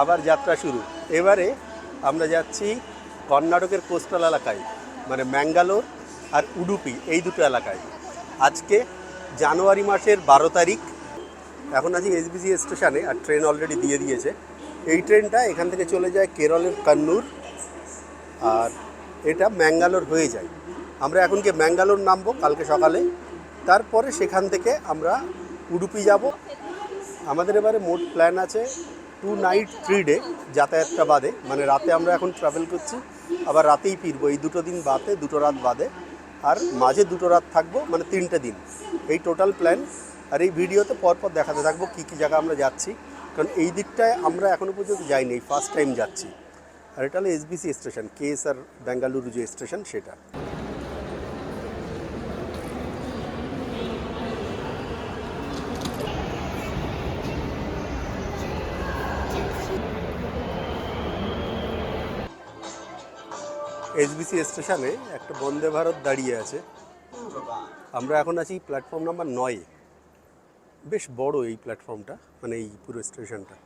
আবার যাত্রা শুরু। এবারে আমরা যাচ্ছি কর্ণাটকের কোস্টাল এলাকায় মানে ম্যাঙ্গালোর আর উডুপি, এই দুটো এলাকায়। আজকে জানুয়ারি মাসের বারো তারিখ। এখন আছি এসবিসি স্টেশনে আর ট্রেন অলরেডি দিয়ে দিয়েছে। এই ট্রেনটা এখান থেকে চলে যায় কেরলের কান্নুর আর এটা ম্যাঙ্গালোর হয়ে যায়। আমরা এখন কি ম্যাঙ্গালোর নামবো কালকে সকালে। তারপরে সেখান থেকে আমরা উডুপি যাব। আমাদের এবারে মোট প্ল্যান আছে টু নাইট থ্রি ডে, যাতায়াতটা বাদে। মানে রাতে আমরা এখন ট্রাভেল করছি, আবার রাতেই ফিরবো। এই দুটো দিন বাদে, দুটো রাত বাদে। আর মাঝে দুটো রাত থাকব মানে তিনটে দিন। এই টোটাল প্ল্যান আর এই ভিডিওতে পরপর দেখাতে থাকব কী কী জায়গা আমরা যাচ্ছি। কারণ এই দিকটায় আমরা এখনও পর্যন্ত যাইনি ফার্স্ট টাইম যাচ্ছি। আর এটা হলো SBC station K S R Bengaluru যে স্টেশন সেটা। এসবিসি স্টেশনে একটা বন্দে ভারত দাঁড়িয়ে আছে। আমরা এখন আছি প্ল্যাটফর্ম নাম্বার নয়। বেশ বড় এই প্ল্যাটফর্মটা মানে এই পুরো স্টেশনটা।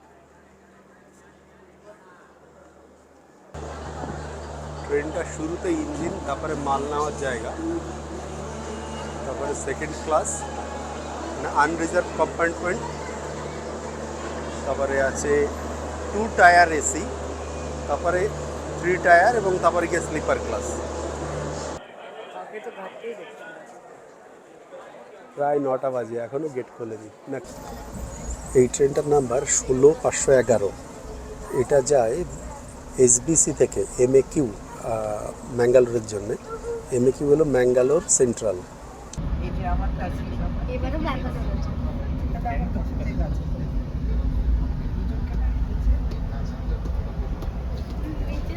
ট্রেনটা শুরুতে ইঞ্জিন, তারপরে মাল নেওয়ার জায়গা, তারপরে সেকেন্ড ক্লাস মানে আনরিজার্ভ কম্পার্টমেন্ট তারপরে আছে টু টায়ার এসি তারপরে থ্রি টায়ার এবং তারপরে গিয়ে স্লিপার ক্লাস প্রায় নটা বাজে এখনও গেট খোলেনি। না এই ট্রেনটার নাম্বার ষোলো পাঁচশো এগারো। এটা যায় এসবিসি থেকে এম এ কিউ ম্যাঙ্গালোরের জন্যে। এম এ কিউ হলো ম্যাঙ্গালোর সেন্ট্রাল। এই যে আমার এবারও ব্যাঙ্গালোর হচ্ছে ঠিক আছে বলছে কেন নিচে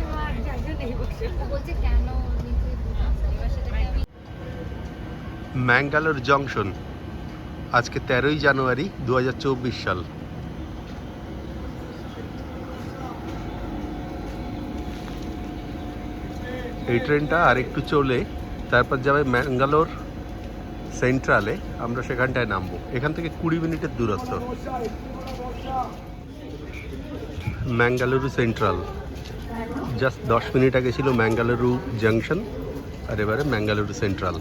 এবার সেটাকে আমি ম্যাঙ্গালোর জংশন, আজকে তেরোই জানুয়ারি দু হাজার চব্বিশ সাল। এই ট্রেনটা আর একটু চলে, তারপর যাবে ম্যাঙ্গালোর সেন্ট্রালে, আমরা সেখানটায় নামবো। এখান থেকে কুড়ি মিনিটের দূরত্ব। ম্যাঙ্গালুরু সেন্ট্রাল। জাস্ট দশ মিনিট আগে ছিল ম্যাঙ্গালুরু জাংশন আর এবারে ম্যাঙ্গালুরু সেন্ট্রাল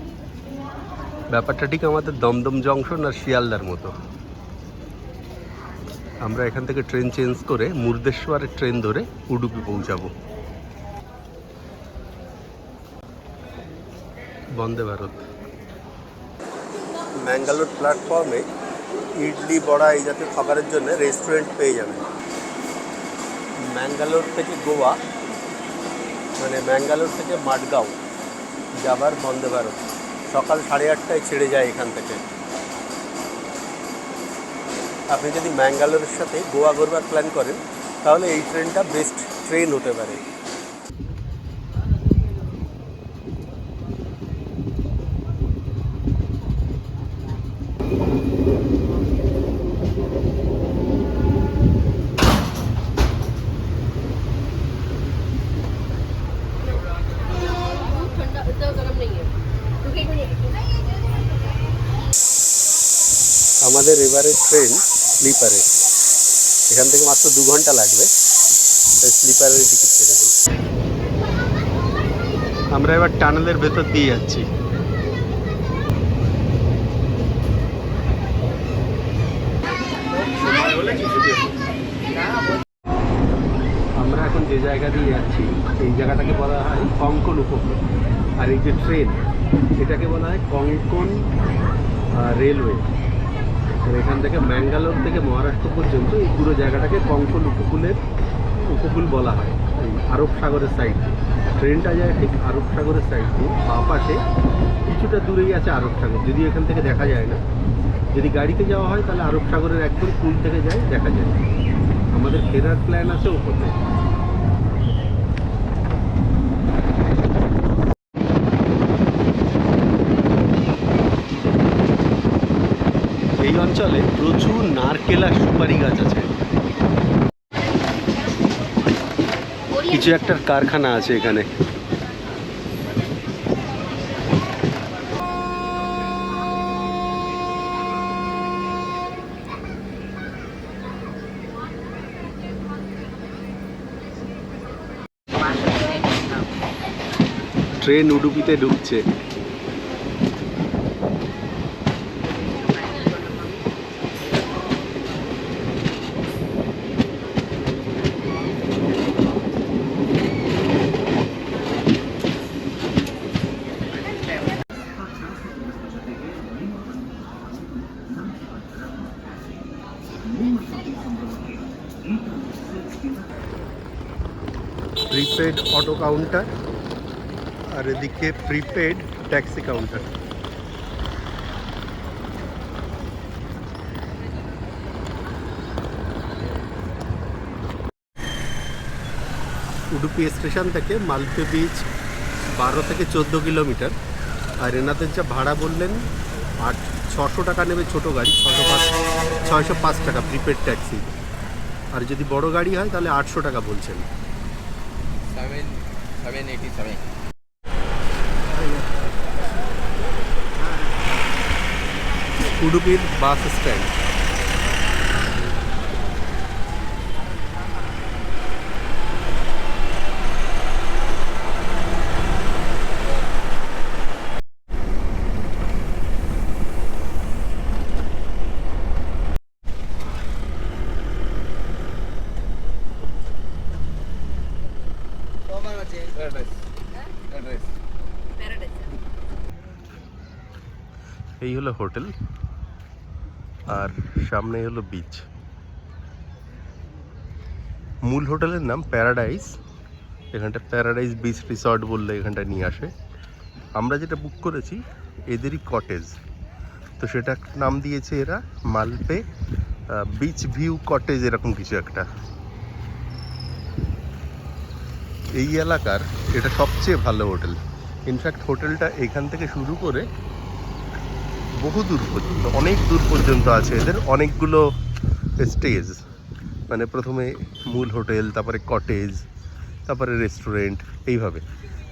ব্যাপারটা ঠিক আমাদের দমদম জংশন আর শিয়ালদার মতো। আমরা এখান থেকে ট্রেন চেঞ্জ করে মুর্দেশ্বরের ট্রেন ধরে উডুপি পৌঁছাবো। বন্দে ভারত। ম্যাঙ্গালোর প্ল্যাটফর্মে ইডলি বড়া এই জাতীয় খাবারের জন্য রেস্টুরেন্ট পেয়ে যাবেন। ম্যাঙ্গালোর থেকে গোয়া মানে ম্যাঙ্গালোর থেকে মাডগাঁও যাবার বন্দে ভারত। সকাল সাড়ে আটটায় ছেড়ে যায় এখান থেকে। আপনি যদি ম্যাঙ্গালোরের সাথে গোয়া ঘুরবার প্ল্যান করেন, তাহলে এই ট্রেনটা বেস্ট ট্রেন হতে পারে। ট্রেন স্লিপারে এখান থেকে মাত্র দু ঘণ্টা লাগবে। তাই স্লিপারের টিকিট কেটেছি আমরা এবার টানেলের ভেতর দিয়ে যাচ্ছি। আমরা এখন যে জায়গা দিয়ে যাচ্ছি এই জায়গাটাকে বলা হয় কঙ্কন উপকূল। আর এই যে ট্রেন এটাকে বলা হয় কঙ্কন রেলওয়ে এখান থেকে ম্যাঙ্গালোর থেকে মহারাষ্ট্র পর্যন্ত এই পুরো জায়গাটাকে কঙ্কন উপকূলের উপকূল বলা হয়, এই আরব সাগরের সাইড ট্রেনটা যায় ঠিক আরব সাগরের সাইড দিয়ে, বাঁ পাশে কিছুটা দূরেই আছে আরব সাগর, যদি এখান থেকে দেখা যায় না। যদি গাড়িতে যাওয়া হয় তাহলে আরব সাগরের একদম কুল থেকে যায়, দেখা যায় আমাদের ফেরার প্ল্যান আছে ওপরে অঞ্চলে প্রচুর নারকেল আর সুপারি গাছ আছে। কিছু একটা কারখানা আছে এখানে। ট্রেন উডুপিতে ঢুকছে। কাউন্টার আর এদিকে prepaid taxi counter Udupi station থেকে মালপে বিচ বারো থেকে চোদ্দ কিলোমিটার। আর এনাদের যা ভাড়া বললেন, আট, ছশো টাকা নেবে ছোটো গাড়ি, ছশো পাঁচ, ছয়শো পাঁচ টাকা প্রিপেড ট্যাক্সি আর যদি বড় গাড়ি হয়, তাহলে আটশো টাকা বলছেন। Seven eighty seven. উডুপির বাস স্ট্যান্ড এই হলো হোটেল আর সামনে হলো বিচ মূল হোটেলের নাম প্যারাডাইস এখানটা প্যারাডাইস বিচ রিসর্ট বললে এখানটা নিয়ে আসে। আমরা যেটা বুক করেছি, এদেরই কটেজ তো সেটা নাম দিয়েছে এরা মালপে বিচ ভিউ কটেজ এরকম কিছু একটা। এই এলাকার এটা সবচেয়ে ভালো হোটেল। ইনফ্যাক্ট হোটেলটা এখান থেকে শুরু করে বহু দূর পর্যন্ত অনেক দূর পর্যন্ত আছে এদের অনেকগুলো স্টেজ মানে প্রথমে মূল হোটেল, তারপরে কটেজ তারপরে রেস্টুরেন্ট এইভাবে।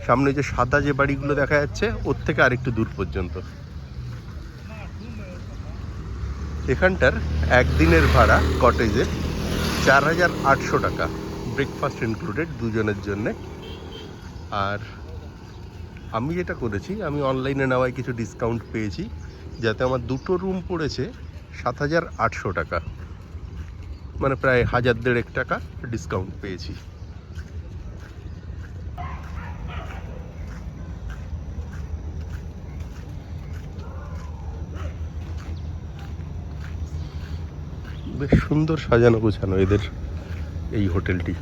সামনে যে সাদা যে বাড়িগুলো দেখা যাচ্ছে, ওর থেকে আরেকটু দূর পর্যন্ত। এখানটার একদিনের ভাড়া কটেজের চার হাজার আটশো টাকা। ব্রেকফাস্ট ইনক্লুডেড দুজনের জন্যে। আর আমি যেটা করেছি, আমি অনলাইনে নেওয়ায় কিছু ডিসকাউন্ট পেয়েছি। যাতে আমার দুটো রুম পড়েছে সাত হাজার আটশো টাকা। মানে প্রায় হাজার দেড়েক টাকা ডিসকাউন্ট পেয়েছি। বেশ সুন্দর সাজানো গোছানো এদের এই হোটেলটি।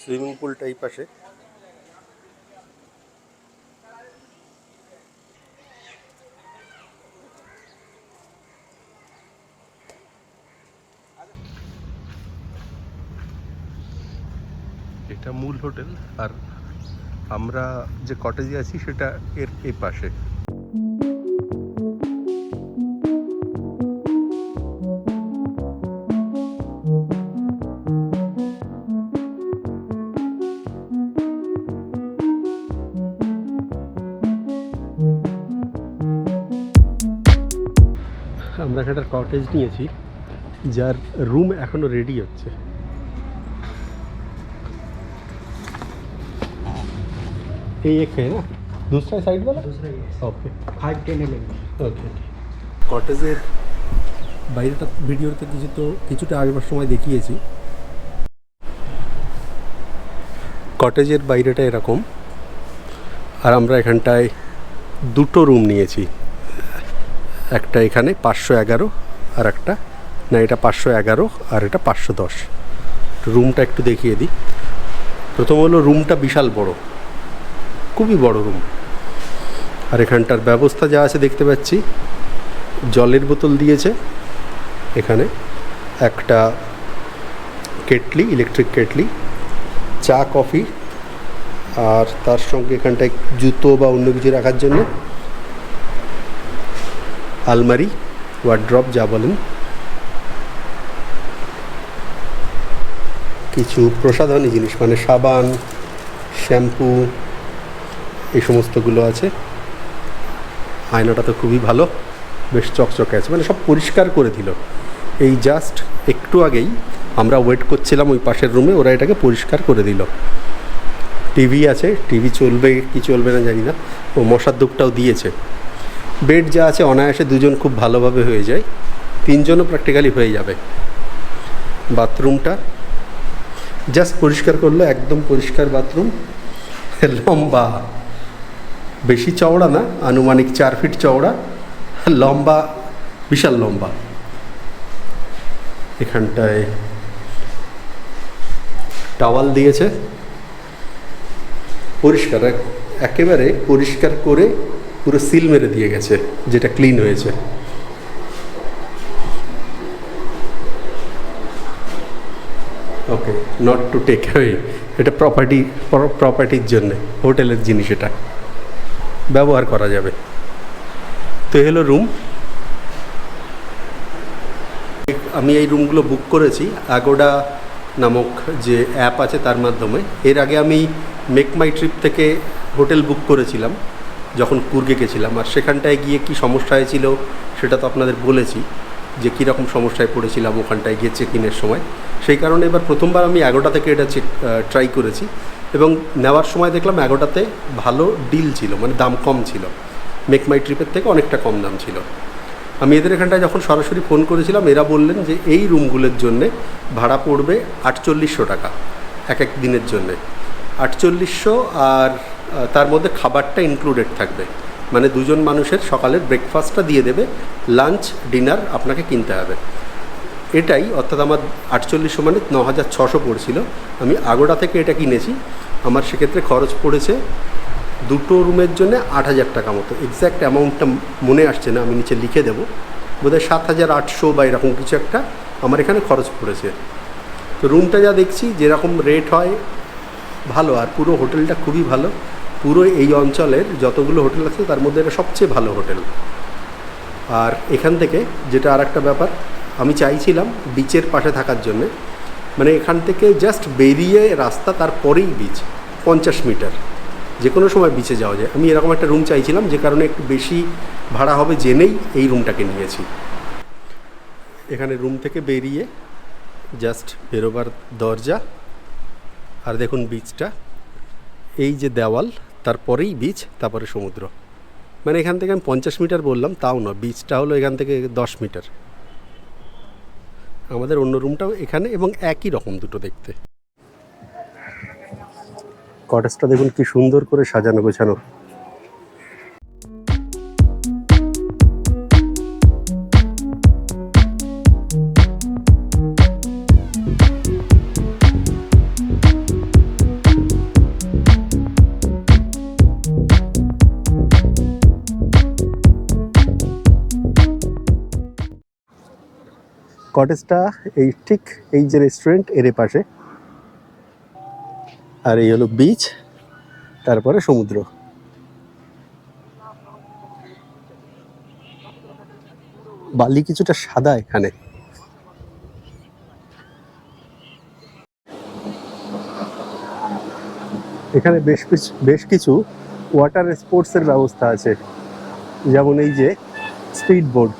সুইমিং পুলটা এই পাশে এটা মূল হোটেল, আর আমরা যে কটেজে আছি, সেটা এর এই পাশে কটেজ নিয়েছি যার রুম এখনো রেডি হচ্ছে ये एक है ना दूसरा साइड वाला दूसरा okay five ten eleven okay কটেজের বাইরেটা ভিডিওতে কিছু তো কিছুটা আগের সময় দেখিয়েছি কটেজের বাইরেটা এরকম আর আমরা এখানটায় দুটো রুম নিয়েছি একটা এখানে পাঁচশো এগারো আর একটা। না, এটা পাঁচশো এগারো আর এটা পাঁচশো দশ। রুমটা একটু দেখিয়ে দিই। প্রথম হলো রুমটা বিশাল বড়। খুবই বড় রুম। আর এখানটার ব্যবস্থা যা আছে দেখতে পাচ্ছি, জলের বোতল দিয়েছে। এখানে একটা কেটলি, ইলেকট্রিক কেটলি, চা, কফি আর তার সঙ্গে এখানটায় জুতো বা অন্য কিছু রাখার জন্য আলমারি। ওয়ার্ড্রপ, যা বলেন। কিছু প্রসাধনী জিনিস মানে সাবান, শ্যাম্পু, এই সমস্তগুলো আছে। আয়নাটা তো খুবই ভালো, বেশ চকচকে আছে মানে সব পরিষ্কার করে দিল। এই জাস্ট একটু আগেই আমরা ওয়েট করছিলাম ওই পাশের রুমে, ওরা এটাকে পরিষ্কার করে দিল। টিভি আছে, টিভি চলবে, কি চলবে না জানি না। ও মশার ধূপটাও দিয়েছে। বেড যা আছে, অনায়াসে দুজন খুব ভালোভাবে হয়ে যায়। তিনজনও প্র্যাকটিক্যালি হয়ে যাবে। বাথরুমটা জাস্ট পরিষ্কার করল, একদম পরিষ্কার বাথরুম। লম্বা, বেশি চওড়া না, আনুমানিক চার ফিট চওড়া। লম্বা, বিশাল লম্বা। এখানটায় টাওয়াল দিয়েছে। পরিষ্কার, এক- একেবারে পরিষ্কার করে পুরো সিল মেরে দিয়ে গেছে, যেটা ক্লিন হয়েছে। Okay not to take away এটা প্রপার্টি প্রপার্টির জন্য, হোটেলের জিনিস এটা। ব্যবহার করা যাবে। তো হলো রুম আমি এই রুমগুলো বুক করেছি অ্যাগোডা নামক যে অ্যাপ আছে তার মাধ্যমে। এর আগে আমি মেক মাই ট্রিপ থেকে হোটেল বুক করেছিলাম। যখন কুর্গে গেছিলাম, আর সেখানটায় গিয়ে কি সমস্যা হয়েছিল সেটা তো আপনাদের বলেছি, যে কীরকম সমস্যায় পড়েছিলাম ওখানটায় গিয়ে চেক ইনের সময়। সেই কারণে এবার প্রথমবার আমি এগারোটা থেকে এটা চেক ট্রাই করেছি এবং নেওয়ার সময় দেখলাম এগারোটাতে ভালো ডিল ছিল মানে দাম কম ছিল। মেক মাই ট্রিপের থেকে অনেকটা কম দাম ছিল। আমি এদের এখানটায় যখন সরাসরি ফোন করেছিলাম, এরা বললেন যে এই রুমগুলোর জন্যে ভাড়া পড়বে আটচল্লিশশো টাকা এক এক দিনের জন্যে। আটচল্লিশশো আর তার মধ্যে খাবারটা ইনক্লুডেড থাকবে। মানে দুজন মানুষের সকালের ব্রেকফাস্টটা দিয়ে দেবে লাঞ্চ ডিনার আপনাকে কিনতে হবে। এটাই, অর্থাৎ আমার আটচল্লিশশো মানে ন হাজার ছশো পড়ছিল। আমি আগোড়া থেকে এটা কিনেছি। আমার সেক্ষেত্রে খরচ পড়েছে দুটো রুমের জন্য আট হাজার টাকা মতো। এক্স্যাক্ট অ্যামাউন্টটা মনে আসছে না, আমি নিচে লিখে দেবো। বোধহয় সাত হাজার আটশো বা এরকম কিছু একটা আমার এখানে খরচ পড়েছে। তো রুমটা যা দেখছি, যেরকম রেট হয় ভালো, আর পুরো হোটেলটা খুবই ভালো। পুরো এই অঞ্চলের যতগুলো হোটেল আছে, তার মধ্যে এটা সবচেয়ে ভালো হোটেল। আর এখান থেকে যেটা আর একটা ব্যাপার, আমি চাইছিলাম বিচের পাশে থাকার জন্যে। মানে এখান থেকে জাস্ট বেরিয়ে রাস্তা, তারপরেই বিচ পঞ্চাশ মিটার। যে কোনো সময় বিচে যাওয়া যায়। আমি এরকম একটা রুম চাইছিলাম, যে কারণে একটু বেশি ভাড়া হবে জেনেই এই রুমটাকে নিয়েছি। এখানে রুম থেকে বেরিয়ে জাস্ট বেরোবার দরজা আর দেখুন বীজটা, এই যে দেওয়াল, তারপরেই বীজ, তারপরে সমুদ্র। মানে এখান থেকে আমি পঞ্চাশ মিটার বললাম, তাও না বীজটা হলো এখান থেকে দশ মিটার। আমাদের অন্য রুমটাও এখানে এবং একই রকম দুটো দেখতে। কটেজটা দেখুন কি সুন্দর করে সাজানো গোছানো। কটেজটা এই ঠিক এই যে রেস্টুরেন্টের পাশে আর এই হলো বিচ তারপরে সমুদ্র। বালি কিছুটা সাদা এখানে। এখানে বেশ কিছু বেশ কিছু ওয়াটার স্পোর্টসের ব্যবস্থা আছে। যেমন এই যে স্পিড বোর্ড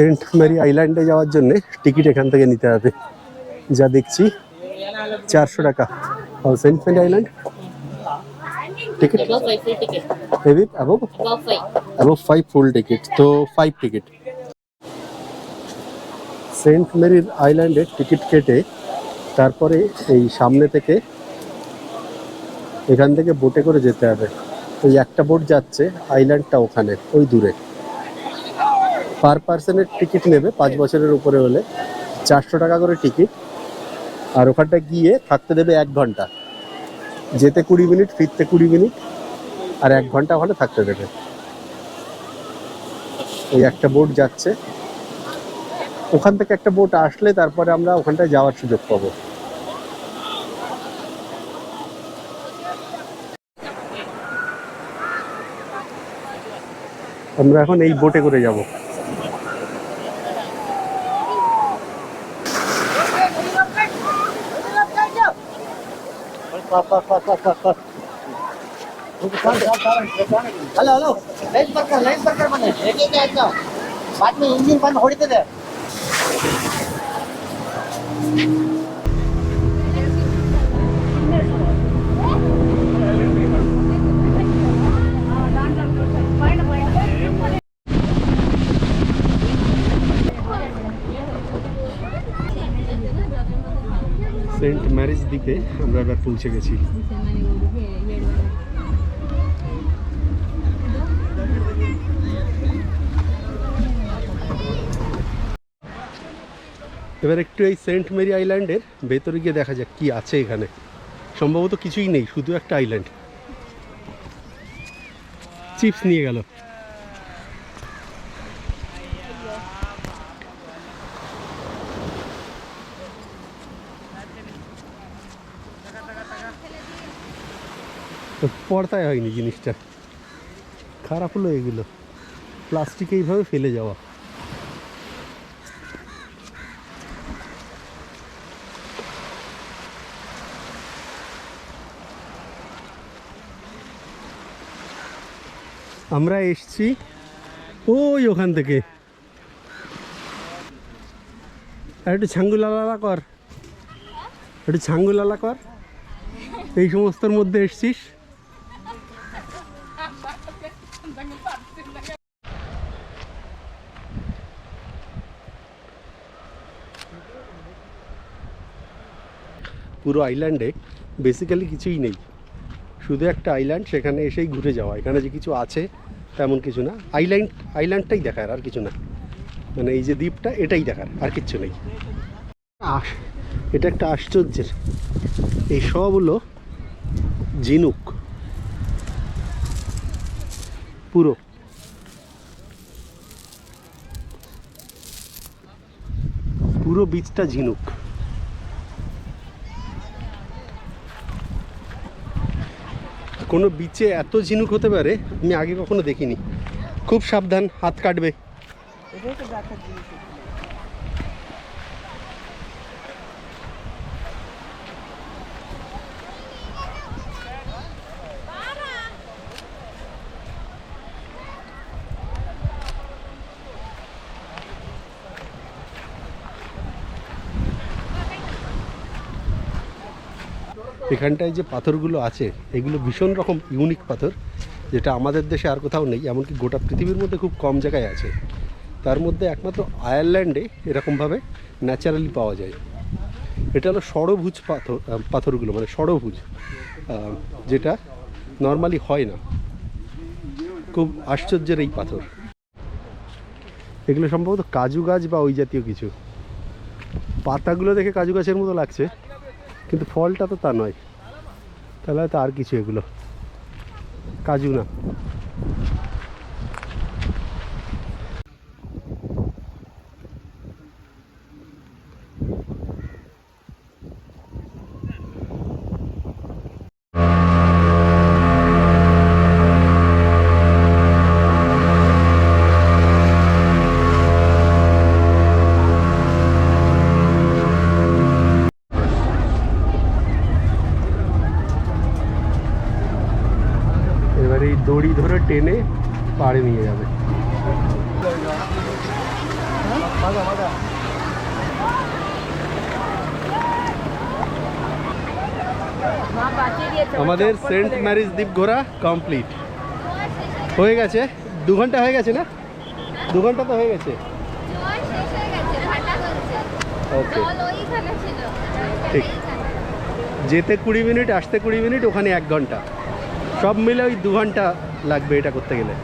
সেন্ট মেরি আইল্যান্ডে যাওয়ার জন্য টিকিট এখান থেকে নিতে হবে। যা দেখছি চারশো টাকা। Saint Mary island? Ticket? Heavy above above five full ticket তো ফাইভ টিকিট সেন্ট মেরির আইল্যান্ডের টিকিট কেটে তারপরে এই সামনে থেকে এখান থেকে বোটে করে যেতে হবে। ওই একটা বোট যাচ্ছে আইল্যান্ডটা ওখানে ওই দূরে। পার পার্সনের টিকিট নেবে, পাঁচ বছরের উপরে হলে। চারশো টাকা করে টিকিট আর ওখানটা গিয়ে থাকতে দেবে এক ঘণ্টা। যেতে কুড়ি মিনিট, ফিরতে কুড়ি মিনিট, আর এক ঘণ্টা ওখানে থাকতে দেবে। ওই একটা বোট যাচ্ছে। ওখান থেকে একটা বোট আসলে তারপরে আমরা ওখানটায় যাওয়ার সুযোগ পাবো। আমরা এখন এই বোটে করে যাব। Bak bak hello hello line ಬರ್ತಾರೆ ಲೈನ್ ಬರ್ತಾರೆ ಬನ್ನಿ ಆಯ್ತು ಇಂಜಿನ್ ಬಂದು ಹೊಡಿತದೆ. ম্যারেজ দিকে আমরা এবার পৌঁছে গেছি। এবার একটু এই সেন্ট মেরি আইল্যান্ডের ভেতরে গিয়ে দেখা যাক কি আছে এখানে। সম্ভবত কিছুই নেই, শুধু একটা আইল্যান্ড। চিপস নিয়ে গেল। পর্দায় হয়নি জিনিসটা। খারাপ হলো এগুলো। প্লাস্টিক এইভাবে ফেলে যাওয়া। আমরা এসছি ওই ওখান থেকে। আর একটু ছাঙ্গুলালা কর। একটু ছাঙ্গুলালা কর। এই সমস্তর মধ্যে এসছিস। পুরো আইল্যান্ডে বেসিক্যালি কিছুই নেই। শুধু একটা আইল্যান্ড সেখানে এসেই ঘুরে যাওয়া। এখানে যে কিছু আছে, তেমন কিছু না। আইল্যান্ড আইল্যান্ডটাই দেখার, আর কিছু না। মানে এই যে দ্বীপটা, এটাই দেখার, আর কিচ্ছু নেই। এটা একটা আশ্চর্যের। এই সব হলো ঝিনুক। পুরো। পুরো বীজটা ঝিনুক। কোনো বিচে এত ঝিনুক হতে পারে আমি আগে কখনো দেখিনি। খুব সাবধান হাত কাটবে। এখানটায় যে পাথরগুলো আছে এগুলো ভীষণ রকম ইউনিক পাথর যেটা আমাদের দেশে আর কোথাও নেই এমনকি গোটা পৃথিবীর মধ্যে খুব কম জায়গায় আছে। তার মধ্যে একমাত্র আয়ারল্যান্ডে এরকমভাবে ন্যাচারালি পাওয়া যায়। এটা হলো ষড়ভুজ পাথর পাথরগুলো মানে আহ, যেটা নর্মালি হয় না। খুব আশ্চর্যের এই পাথর। এগুলো সম্ভবত কাজু গাছ বা ওই জাতীয় কিছু। পাতাগুলো দেখে কাজু গাছের মতো লাগছে। কিন্তু ফলটা তো তা নয়। তাহলে হয়তো আর কিছু এগুলো। কাজু না। আমাদের সেন্ট ম্যারিজ দ্বীপ ঘোরা কমপ্লিট। হয়ে গেছে? দু ঘণ্টা হয়ে গেছে না? দু ঘণ্টা তো হয়ে গেছে। ওকে। ঠিক। যেতে কুড়ি মিনিট, আসতে কুড়ি মিনিট, ওখানে এক ঘণ্টা। সব মিলে ওই দু ঘণ্টা লাগবে এটা করতে গেলে।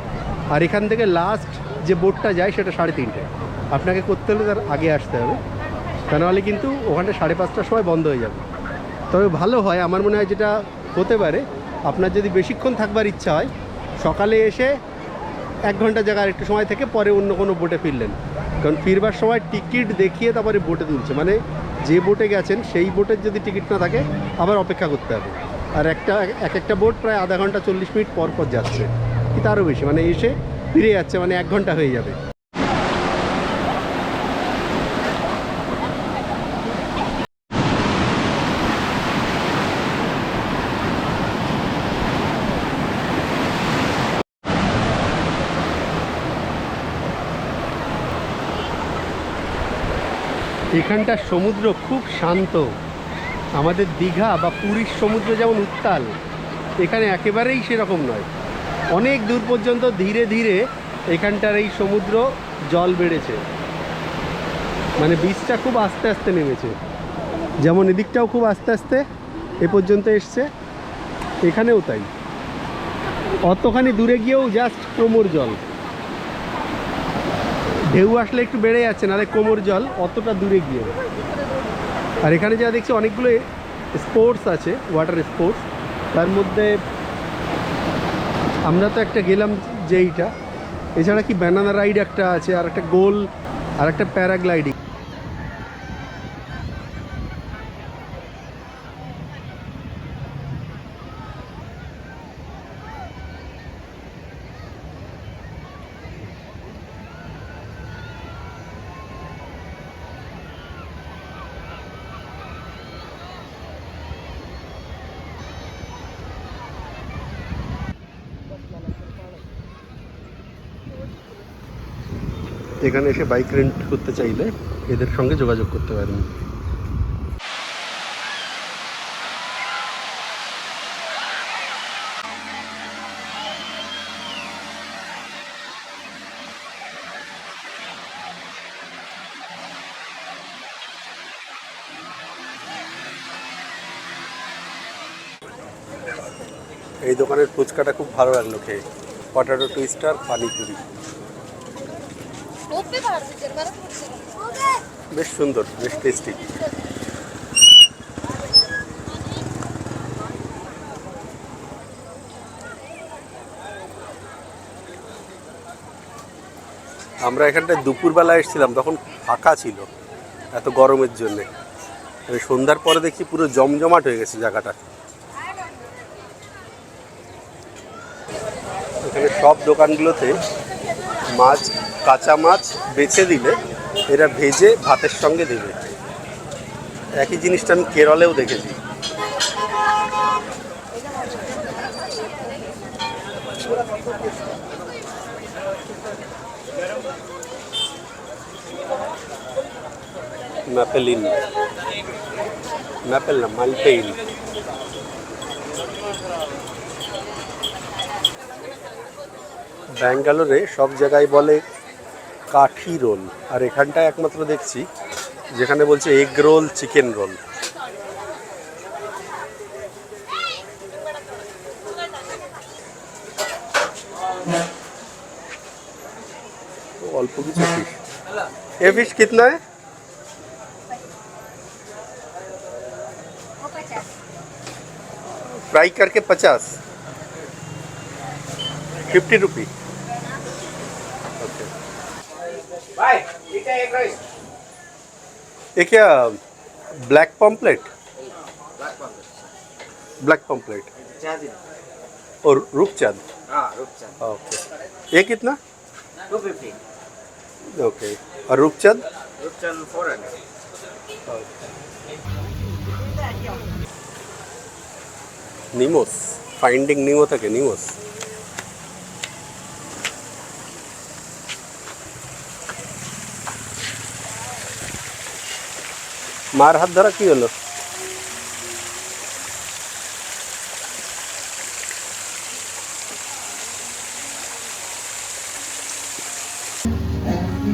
আর এখান থেকে লাস্ট যে বোটটা যায় সেটা সাড়ে তিনটে। আপনাকে করতে হলে তার আগে আসতে হবে। তা নাহলে কিন্তু ওখানটা সাড়ে পাঁচটার সময় বন্ধ হয়ে যাবে। তবে ভালো হয়। আমার মনে হয় যেটা হতে পারে। আপনার যদি বেশিক্ষণ থাকবার ইচ্ছা হয়, সকালে এসে এক ঘণ্টা জায়গায় একটু সময় থেকে পরে অন্য কোনো বোটে ফিরলেন। কারণ ফিরবার সময় টিকিট দেখিয়ে তারপরে বোটে তুলছে। মানে যে বোটে গেছেন, সেই বোটের যদি টিকিট না থাকে, আবার অপেক্ষা করতে হবে। আর একটা, এক একটা বোট প্রায় আধা ঘণ্টা চল্লিশ মিনিট পর পর যাচ্ছে। কি তারও বেশি মানে এসে ফিরে যাচ্ছে মানে এক ঘণ্টা হয়ে যাবে। এখানটার সমুদ্র খুব শান্ত। আমাদের দীঘা বা পুরীর সমুদ্র যেমন উত্তাল, এখানে একেবারেই সেরকম নয়। অনেক দূর পর্যন্ত ধীরে ধীরে এখানটার এই সমুদ্র জল বেড়েছে। মানে বীজটা খুব আস্তে আস্তে নেমেছে। যেমন এদিকটাও খুব আস্তে আস্তে এ পর্যন্ত এসছে। এখানেও তাই। অতখানি দূরে গিয়েও জাস্ট কোমর জল। ঢেউ আসলে একটু বেড়ে যাচ্ছে, নাহলে কোমর জল অতটা দূরে গিয়ে। আর এখানে যা দেখছি অনেকগুলো স্পোর্টস আছে, ওয়াটার স্পোর্টস। তার মধ্যে আমরা তো একটা গেলাম যেইটা। এছাড়া কি ব্যানানা রাইড একটা আছে, আর একটা গোল, আর একটা প্যারাগ্লাইডিং এখানে এসে বাইক রেন্ট করতে চাইলে এদের সঙ্গে যোগাযোগ করতে পারেন। এই দোকানের ফুচকাটা খুব ভালো লাগল খেয়ে। Potato twister panipuri. বেশ সুন্দর বেশ টেস্টি আমরা এখানটায় দুপুরবেলা এসেছিলাম তখন ফাঁকা ছিল এত গরমের জন্যে। আমি সন্ধ্যার পরে দেখি পুরো জমজমাট হয়ে গেছে জায়গাটা। এখানে সব দোকানগুলোতে মাছ কাঁচা মাছ বেছে দিলে, এরা ভেজে ভাতের সঙ্গে দেবে। একই জিনিসটা আমি কেরলেও দেখেছি। ম্যাপেলিন। ম্যাপেল না ব্যাঙ্গালোরে সব জায়গায় বলে কাঠি রোল। আর এখানটায় একমাত্র দেখছি, যেখানে বলছে এগ রোল, চিকেন রোল। অল্প কিছু ফিশ এ ফিশ কিতনা है फ्राई करके पचास फिफ्टी ये क्या ब्लैक पॉम्पलेट ब्लैक पॉम्पलेट और रूपचंद ओके ये कितना? ओके और Roopchand Roopchand four hundred Nemo's finding Nemo था क्या? निमोस মার হাত ধরা কি হলো?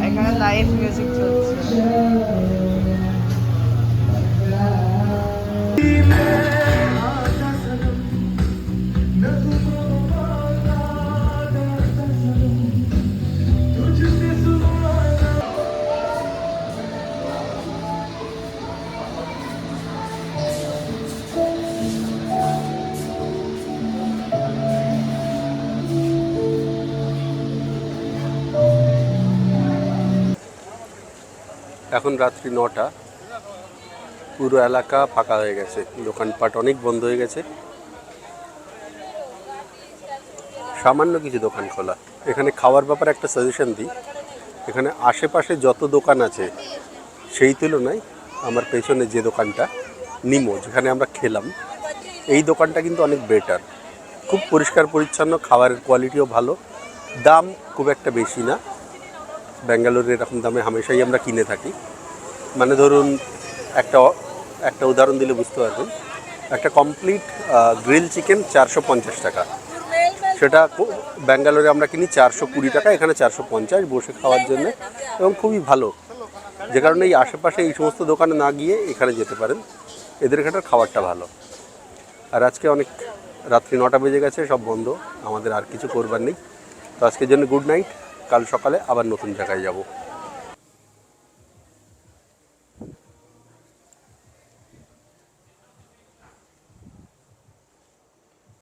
এখানে লাইভ মিউজিক চলছে। এখন রাত্রি নটা। পুরো এলাকা ফাঁকা হয়ে গেছে। দোকানপাট অনেক বন্ধ হয়ে গেছে। সামান্য কিছু দোকান খোলা। এখানে খাওয়ার ব্যাপারে একটা সাজেশন দিই। এখানে আশেপাশে যত দোকান আছে, সেই তুলনায় আমার পেছনে যে দোকানটা নিমো যেখানে আমরা খেলাম। এই দোকানটা কিন্তু অনেক বেটার খুব পরিষ্কার পরিচ্ছন্ন, খাবারের কোয়ালিটিও ভালো। দাম খুব একটা বেশি না। ব্যাঙ্গালোরে এরকম দামে হামেশাই আমরা কিনে থাকি। মানে ধরুন, একটা একটা উদাহরণ দিলে বুঝতে পারবেন। একটা কমপ্লিট গ্রিল চিকেন চারশো পঞ্চাশ টাকা। সেটা ব্যাঙ্গালোরে আমরা কিনি চারশো কুড়ি টাকা, এখানে চারশো পঞ্চাশ বসে খাওয়ার জন্য এবং খুবই ভালো। যে কারণে এই আশেপাশে এই সমস্ত দোকানে না গিয়ে এখানে যেতে পারেন। এদের এখানটার খাবারটা ভালো। আর আজকে অনেক, রাত্রি নটা বেজে গেছে, সব বন্ধ। আমাদের আর কিছু করবার নেই। তো আজকের জন্য গুড নাইট কাল সকালে আবার নতুন জায়গায় যাব।